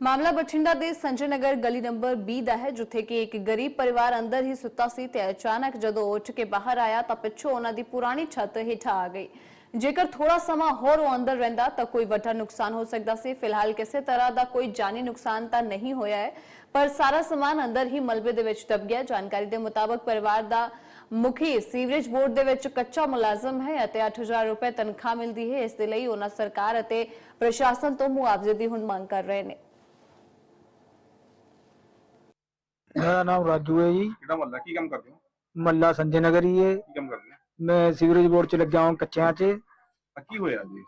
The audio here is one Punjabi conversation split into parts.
ਮਾਮਲਾ ਬਠਿੰਡਾ ਦੇ ਸੰਜੇ ਨਗਰ ਗਲੀ ਨੰਬਰ 20 ਦਾ ਹੈ, ਜਿੱਥੇ ਕਿ ਇੱਕ ਗਰੀਬ ਪਰਿਵਾਰ ਅੰਦਰ ਹੀ ਸੁੱਤਾ ਸੀ ਤੇ ਅਚਾਨਕ ਜਦੋਂ ਉੱਠ ਕੇ ਬਾਹਰ ਆਇਆ ਤਾਂ ਪਿੱਛੋਂ ਉਹਨਾਂ ਦੀ ਪੁਰਾਣੀ ਛੱਤ ਹੇਠਾਂ ਆ ਗਈ। ਜੇਕਰ ਥੋੜਾ ਸਮਾਂ ਹੋਰ ਉਹ ਅੰਦਰ ਰਹਿੰਦਾ ਤਾਂ ਕੋਈ ਵੱਡਾ ਨੁਕਸਾਨ ਹੋ ਸਕਦਾ ਸੀ। ਫਿਲਹਾਲ ਕਿਸੇ ਤਰ੍ਹਾਂ ਦਾ ਕੋਈ ਜਾਨੀ ਨੁਕਸਾਨ ਤਾਂ ਨਹੀਂ ਹੋਇਆ ਹੈ, ਪਰ ਸਾਰਾ ਸਮਾਨ ਅੰਦਰ ਹੀ ਮਲਬੇ ਦੇ ਵਿੱਚ ਦਬ ਗਿਆ। ਜਾਣਕਾਰੀ ਦੇ ਮੁਤਾਬਕ ਪਰਿਵਾਰ ਦਾ ਮੁਖੀ ਸੀਵਰੇਜ ਬੋਰਡ ਦੇ ਵਿੱਚ ਕੱਚਾ ਮੁਲਾਜ਼ਮ ਹੈ ਅਤੇ 8000 ਰੁਪਏ ਤਨਖਾਹ ਮਿਲਦੀ ਹੈ। ਇਸ ਦੇ ਲਈ ਉਹਨਾਂ ਸਰਕਾਰ ਅਤੇ ਪ੍ਰਸ਼ਾਸਨ ਤੋਂ ਮੁਆਵਜ਼ੇ ਦੀ ਹੁਣ ਮੰਗ ਕਰ ਰਹੇ ਨੇ। ਮੇਰਾ ਨਾਮ ਰਾਜੂ ਹੈ ਜੀ। ਕਿਹੜਾ ਮਹੱਲਾ ਕੀ ਕੰਮ ਕਰਦੇ ਹੋ? ਮੱਲਾ ਸੰਜੇ ਨਗਰ ਹੀ ਹੈ। ਕੀ ਕੰਮ ਕਰਦੇ ਹੋ? ਮੈਂ ਸੀਵਰੇਜ ਬੋਰਡ 'ਚ ਲੱਗਿਆ ਹਾਂ ਕੱਚਿਆਂ 'ਚ। ਆ ਕੀ ਹੋਇਆ ਜੀ?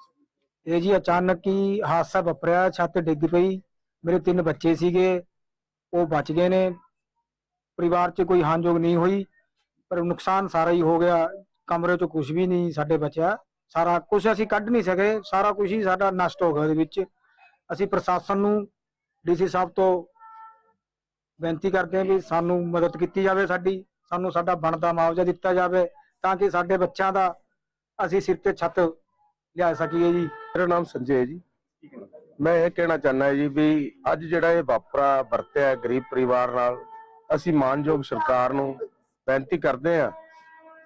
ਇਹ ਜੀ ਅਚਾਨਕ ਹੀ ਹਾਦਸਾ ਵਾਪਰਿਆ ਛੱਤ ਡਿੱਗ ਪਈ। ਮੇਰੇ ਤਿੰਨ ਬੱਚੇ ਸੀਗੇ ਉਹ ਬਚ ਗਏ ਨੇ। ਪਰਿਵਾਰ 'ਚ ਕੋਈ ਹਾਨਯੋਗ ਨਹੀਂ ਹੋਈ ਪਰ ਨੁਕਸਾਨ ਸਾਰਾ ਹੀ ਹੋ ਗਿਆ। ਕਮਰੇ 'ਚ ਕੁਝ ਵੀ ਨਹੀਂ ਸਾਡੇ ਬਚਿਆ। ਸਾਰਾ ਕੁਝ ਅਸੀਂ ਕੱਢ ਨਹੀਂ ਸਕੇ ਸਾਰਾ ਕੁਝ ਹੀ ਸਾਡਾ ਨਸ਼ਟ ਹੋ ਗਿਆ ਉਹਦੇ ਵਿੱਚ। ਅਸੀਂ ਪ੍ਰਸ਼ਾਸਨ ਨੂੰ ਡੀਸੀ ਸਾਹਿਬ ਤੋਂ ਬੇਨਤੀ ਕਰਦੇ ਹਾਂ ਵੀ ਸਾਨੂੰ ਮਦਦ ਕੀਤੀ ਜਾਵੇ ਸਾਡੀ, ਸਾਨੂੰ ਸਾਡਾ ਬਣਦਾ ਮੁਆਵਜ਼ਾ ਦਿੱਤਾ ਜਾਵੇ ਤਾਂ ਕਿ ਸਾਡੇ ਬੱਚਿਆਂ ਦਾ ਅਸੀਂ ਸਿਰ ਤੇ ਛੱਤ ਲਿਆ ਸਕੀਏ ਜੀ। ਮੇਰਾ ਨਾਮ ਸੰਜੇ ਹੈ ਜੀ। ਮੈਂ ਇਹ ਕਹਿਣਾ ਚਾਹੁੰਦਾ ਜੀ ਵੀ ਅੱਜ ਜਿਹੜਾ ਇਹ ਵਾਪਰਾ ਵਰਤਿਆ ਗਰੀਬ ਪਰਿਵਾਰ ਨਾਲ, ਅਸੀਂ ਮਾਨਯੋਗ ਸਰਕਾਰ ਨੂੰ ਬੇਨਤੀ ਕਰਦੇ ਹਾਂ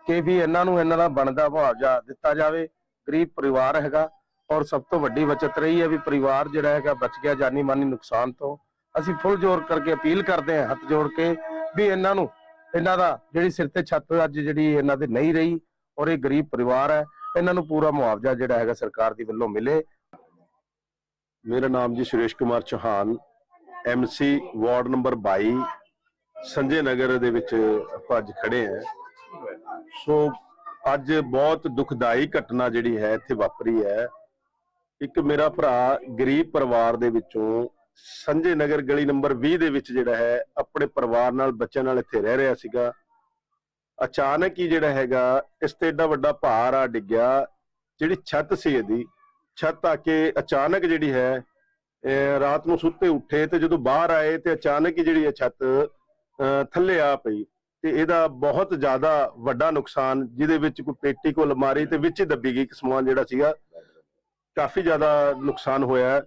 ਕਿ ਵੀ ਇਹਨਾਂ ਨੂੰ ਇਹਨਾਂ ਦਾ ਬਣਦਾ ਮੁਆਵਜ਼ਾ ਦਿੱਤਾ ਜਾਵੇ। ਗਰੀਬ ਪਰਿਵਾਰ ਹੈਗਾ ਔਰ ਸਭ ਤੋਂ ਵੱਡੀ ਬਚਤ ਰਹੀ ਹੈ ਵੀ ਪਰਿਵਾਰ ਜਿਹੜਾ ਹੈਗਾ ਬਚ ਗਿਆ ਜਾਨੀ ਮਾਨੀ ਨੁਕਸਾਨ ਤੋਂ। ਅਸੀਂ ਫੁੱਲ ਜ਼ੋਰ ਕਰਕੇ ਅਪੀਲ ਕਰਦੇ ਹਾਂ ਹੱਥ ਜੋੜ ਕੇ ਵੀ ਇਹਨਾਂ ਨੂੰ, ਇਹਨਾਂ ਦਾ ਜਿਹੜੀ ਸਿਰ ਤੇ ਛੱਤ ਅੱਜ ਜਿਹੜੀ ਇਹਨਾਂ ਦੇ ਨਹੀਂ ਰਹੀ ਔਰ ਇਹ ਗਰੀਬ ਪਰਿਵਾਰ ਹੈ, ਇਹਨਾਂ ਨੂੰ ਪੂਰਾ ਮੁਆਵਜ਼ਾ ਜਿਹੜਾ ਹੈਗਾ ਸਰਕਾਰ ਦੀ ਵੱਲੋਂ ਮਿਲੇ। ਮੇਰਾ ਨਾਮ ji Suresh Kumar Chauhan MC ward number 22 Sanjay Nagar ਦੇ ਵਿੱਚ ਆਪਾਂ ਅੱਜ ਖੜੇ ਹਾਂ। ਸੋ ਅੱਜ ਬਹੁਤ ਦੁਖਦਾਈ ਘਟਨਾ ਜਿਹੜੀ ਹੈ ਇੱਥੇ ਵਾਪਰੀ ਹੈ। ਇੱਕ ਮੇਰਾ ਭਰਾ ਗਰੀਬ ਪਰਿਵਾਰ ਦੇ ਵਿੱਚੋਂ ਸੰਜੇ ਨਗਰ ਗਲੀ ਨੰਬਰ 20 ਦੇ ਵਿੱਚ ਜਿਹੜਾ ਹੈ ਆਪਣੇ ਪਰਿਵਾਰ ਨਾਲ ਬੱਚਿਆਂ ਨਾਲ ਇੱਥੇ ਰਹਿ ਰਿਹਾ ਸੀਗਾ। ਅਚਾਨਕ ਹੀ ਜਿਹੜਾ ਹੈਗਾ ਇਸ ਤੇ ਏਡਾ ਵੱਡਾ ਭਾਰ ਆ ਡਿੱਗਿਆ। ਜਿਹੜੀ ਛੱਤ ਸੀ ਇਹਦੀ ਛੱਤ ਆ ਕੇ ਅਚਾਨਕ ਜਿਹੜੀ ਹੈ ਰਾਤ ਨੂੰ ਸੁੱਤੇ ਉੱਠੇ ਤੇ ਜਦੋਂ ਬਾਹਰ ਆਏ ਤੇ ਅਚਾਨਕ ਹੀ ਜਿਹੜੀ ਇਹ ਛੱਤ ਅਹ, ਥੱਲੇ ਆ ਪਈ। ਤੇ ਇਹਦਾ ਬਹੁਤ ਜ਼ਿਆਦਾ ਵੱਡਾ ਨੁਕਸਾਨ ਜਿਹਦੇ ਵਿੱਚ ਕੋਈ ਪੇਟੀ ਕੋ ਅਲਮਾਰੀ ਤੇ ਵਿੱਚ ਹੀ ਦੱਬੀ ਗਈ ਇੱਕ ਸਮਾਨ ਜਿਹੜਾ ਸੀਗਾ। ਕਾਫੀ ਜ਼ਿਆਦਾ ਨੁਕਸਾਨ ਹੋਇਆ।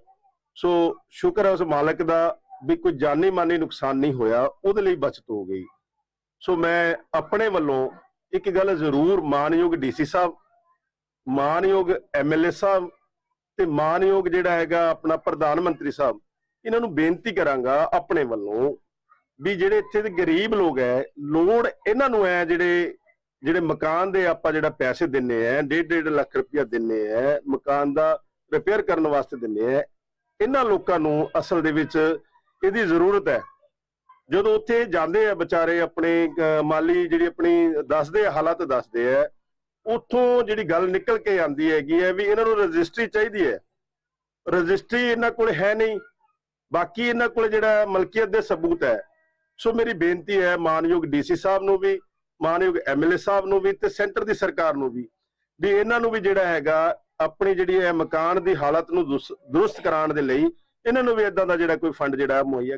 ਸੋ ਸ਼ੁਕਰ ਹੈ ਉਸ ਮਾਲਕ ਦਾ ਵੀ ਕੋਈ ਜਾਨੀ ਮਾਨੀ ਨੁਕਸਾਨ ਨਹੀਂ ਹੋਇਆ, ਉਹਦੇ ਲਈ ਬਚਤ ਹੋ ਗਈ। ਸੋ ਮੈਂ ਆਪਣੇ ਵੱਲੋਂ ਇੱਕ ਗੱਲ ਜ਼ਰੂਰ ਮਾਨਯੋਗ ਡੀਸੀ ਸਾਹਿਬ, ਮਾਨਯੋਗ ਐਮਐਲਏ ਸਾਹਿਬ ਤੇ ਮਾਨਯੋਗ ਜਿਹੜਾ ਹੈਗਾ ਆਪਣਾ ਪ੍ਰਧਾਨ ਮੰਤਰੀ ਸਾਹਿਬ, ਇਹਨਾਂ ਨੂੰ ਬੇਨਤੀ ਕਰਾਂਗਾ ਆਪਣੇ ਵੱਲੋਂ ਵੀ ਜਿਹੜੇ ਇੱਥੇ ਦੇ ਗਰੀਬ ਲੋਕ ਹੈ ਲੋੜ ਇਹਨਾਂ ਨੂੰ ਹੈ ਜਿਹੜੇ ਜਿਹੜੇ ਮਕਾਨ ਦੇ ਆਪਾਂ ਜਿਹੜਾ ਪੈਸੇ ਦਿੰਨੇ ਆ ਡੇਢ ਡੇਢ ਲੱਖ ਰੁਪਇਆ ਦਿੰਨੇ ਆ ਮਕਾਨ ਦਾ ਰਿਪੇਅਰ ਕਰਨ ਵਾਸਤੇ ਦਿੰਨੇ ਆ ਇਹਨਾਂ ਲੋਕਾਂ ਨੂੰ ਅਸਲ ਦੇ ਵਿੱਚ ਇਹਦੀ ਜ਼ਰੂਰਤ ਹੈ। ਜਦੋਂ ਉੱਥੇ ਜਾਂਦੇ ਆ ਵਿਚਾਰੇ ਆਪਣੇ ਮਾਲੀ ਜਿਹੜੀ ਆਪਣੀ ਦੱਸਦੇ ਆ, ਹਾਲਤ ਦੱਸਦੇ ਆ, ਉੱਥੋਂ ਜਿਹੜੀ ਗੱਲ ਨਿਕਲ ਕੇ ਆਂਦੀ ਹੈਗੀ ਹੈ ਵੀ ਇਹਨਾਂ ਨੂੰ ਰਜਿਸਟਰੀ ਚਾਹੀਦੀ ਹੈ। ਰਜਿਸਟਰੀ ਇਹਨਾਂ ਕੋਲ ਹੈ ਨਹੀਂ। ਬਾਕੀ ਇਹਨਾਂ ਕੋਲ ਜਿਹੜਾ ਮਲਕੀਅਤ ਦੇ ਸਬੂਤ ਹੈ। ਸੋ ਮੇਰੀ ਬੇਨਤੀ ਹੈ, ਮਾਨਯੋਗ ਡੀਸੀ ਸਾਹਿਬ ਨੂੰ ਵੀ, ਮਾਨਯੋਗ ਐਮਐਲਏ ਸਾਹਿਬ ਨੂੰ ਵੀ ਤੇ ਸੈਂਟਰ ਦੀ ਸਰਕਾਰ ਨੂੰ ਵੀ ਵੀ ਇਹਨਾਂ ਨੂੰ ਵੀ ਜਿਹੜਾ ਹੈਗਾ ਆਪਣੀ ਜਿਹੜੀ ਹੈ ਮਕਾਨ ਦੀ ਹਾਲਤ ਨੂੰ ਦੁਸ- ਦੁਰਸਤ ਕਰਾਉਣ ਦੇ ਲਈ ਇਹਨਾਂ ਨੂੰ ਵੀ ਇਦਾਂ ਦਾ ਜਿਹੜਾ ਕੋਈ ਫੰਡ ਜਿਹੜਾ ਹੈ ਮੁਹੱਈਆ